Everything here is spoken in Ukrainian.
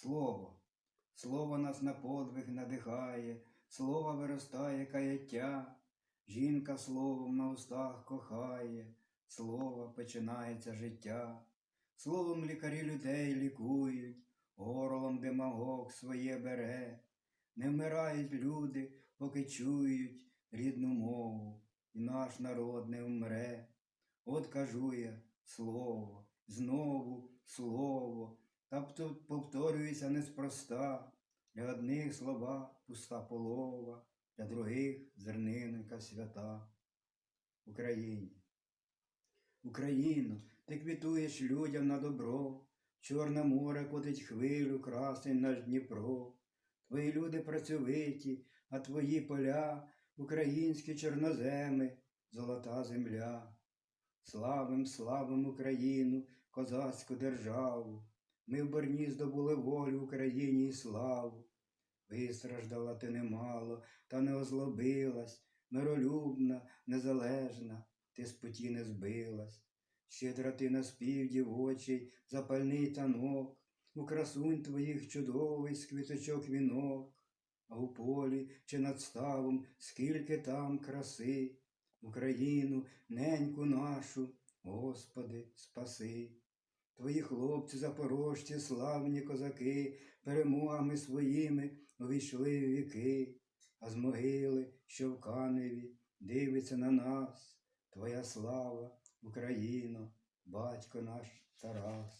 Слово. Слово нас на подвиг надихає, слово виростає каяття. Жінка словом на устах кохає, слово починається життя. Словом лікарі людей лікують, горлом демагог своє бере. Не вмирають люди, поки чують рідну мову, і наш народ не вмре. От кажу я слово, знову слово, та пту- повторюється неспроста. Для одних слова пуста полова, для других зернинка свята. Україні. Україно, ти квітуєш людям на добро, Чорне море котить хвилю, красень наш Дніпро. Твої люди працьовиті, а твої поля, українські чорноземи, золота земля. Славим, славим Україну, козацьку державу. Ми в борні здобули волю Україні і славу. Вистраждала ти немало, та не озлобилась, миролюбна, незалежна, ти з путі не збилась. Щедра ти на спів дівочий, запальний танок, у красунь твоїх чудовий з квіточок вінок, а у полі чи над ставом скільки там краси, Україну, неньку нашу, Господи, спаси. Твої хлопці, запорожці, славні козаки, перемогами своїми увійшли в віки, а з могили, що в каневі, дивиться на нас, Твоя слава, Україно, батько наш Тарас.